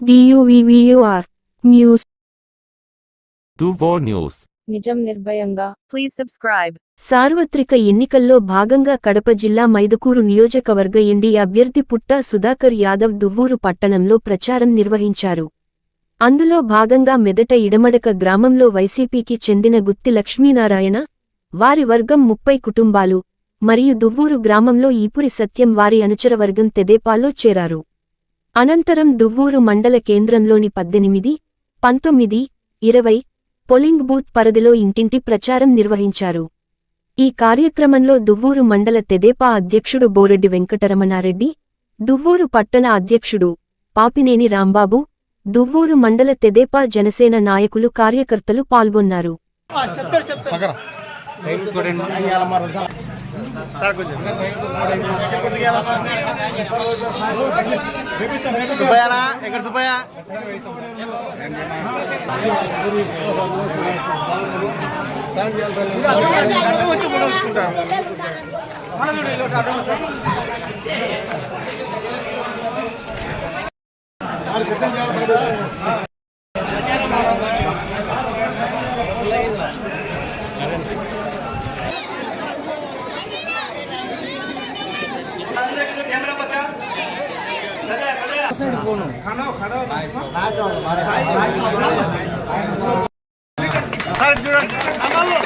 డియువివియుఆర్ news News. నిజం నిర్భయంగా Please subscribe. సార్వత్రిక ఎన్నికల్లో భాగంగా కడప జిల్లా మైదుకూరు నియోజకవర్గ ఎన్డీ అభ్యర్థి పుట్టా సుధాకర్ యాదవ్ దువ్వూరు పట్టణంలో ప్రచారం నిర్వహించారు అందులో భాగంగా మెదట ఇడమడక గ్రామంలో వైసీపీకి చెందిన గుత్తి లక్ష్మీనారాయణ వారి వర్గం ముప్పై కుటుంబాలు మరియు దువ్వూరు గ్రామంలో ఈపురి సత్యం వారి అనుచరవర్గం తెదేపాల్లో చేరారు అనంతరం దువ్వూరు మండల కేంద్రంలోని పద్దెనిమిది పంతొమ్మిది ఇరవై పోలింగ్ బూత్ పరిధిలో ఇంటింటి ప్రచారం నిర్వహించారు. ఈ కార్యక్రమంలో దువ్వూరు మండల తెదేపా అధ్యక్షుడు బోరెడ్డి వెంకటరమణారెడ్డి దువ్వూరు పట్టణ అధ్యక్షుడు పాపినేని రాంబాబు దువ్వూరు మండల తెదేపా జనసేన నాయకులు కార్యకర్తలు పాల్గొన్నారు. సుబ్బయ్యనా ఎక్కడ సుబ్బయ్య? సార్ చూడండి అమ్మావు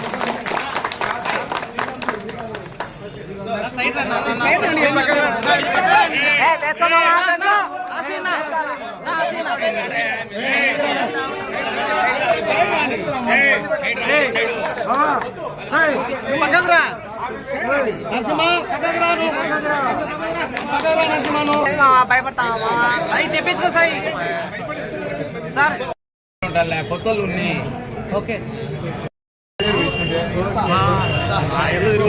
పక్కకు రా నరసింహ పక్కకు రా నువ్వు. పక్కకు రా నరసింహ నువ్వు. కొత్తలు ఉన్నాయి ఓకే ఆ, ఎల్లు తిరుగు.